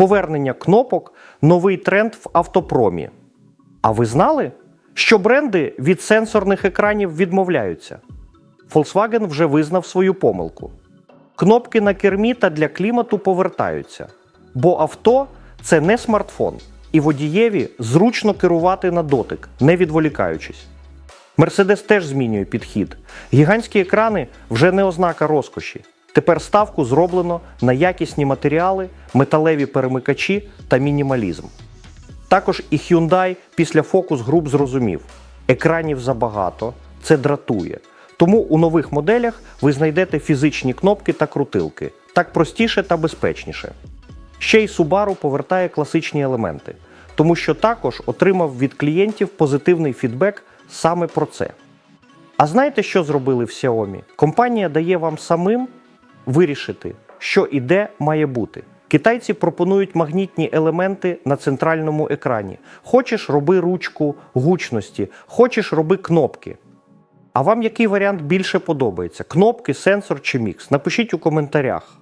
Повернення кнопок новий тренд в автопромі. А ви знали, що бренди від сенсорних екранів відмовляються? Volkswagen вже визнав свою помилку. Кнопки на кермі та для клімату повертаються, бо авто це не смартфон, і водієві зручно керувати на дотик, не відволікаючись. Мерседес теж змінює підхід. Гігантські екрани вже не ознака розкоші. Тепер ставку зроблено на якісні матеріали, металеві перемикачі та мінімалізм. Також і Hyundai після Focus Group зрозумів: екранів забагато, це дратує. Тому у нових моделях ви знайдете фізичні кнопки та крутилки. Так простіше та безпечніше. Ще й Subaru повертає класичні елементи, тому що також отримав від клієнтів позитивний фідбек саме про це. А знаєте, що зробили в Xiaomi? Компанія дає вам самим вирішити, що і де має бути. Китайці пропонують магнітні елементи на центральному екрані. Хочеш роби ручку гучності, хочеш роби кнопки. А вам який варіант більше подобається? Кнопки, сенсор чи мікс? Напишіть у коментарях.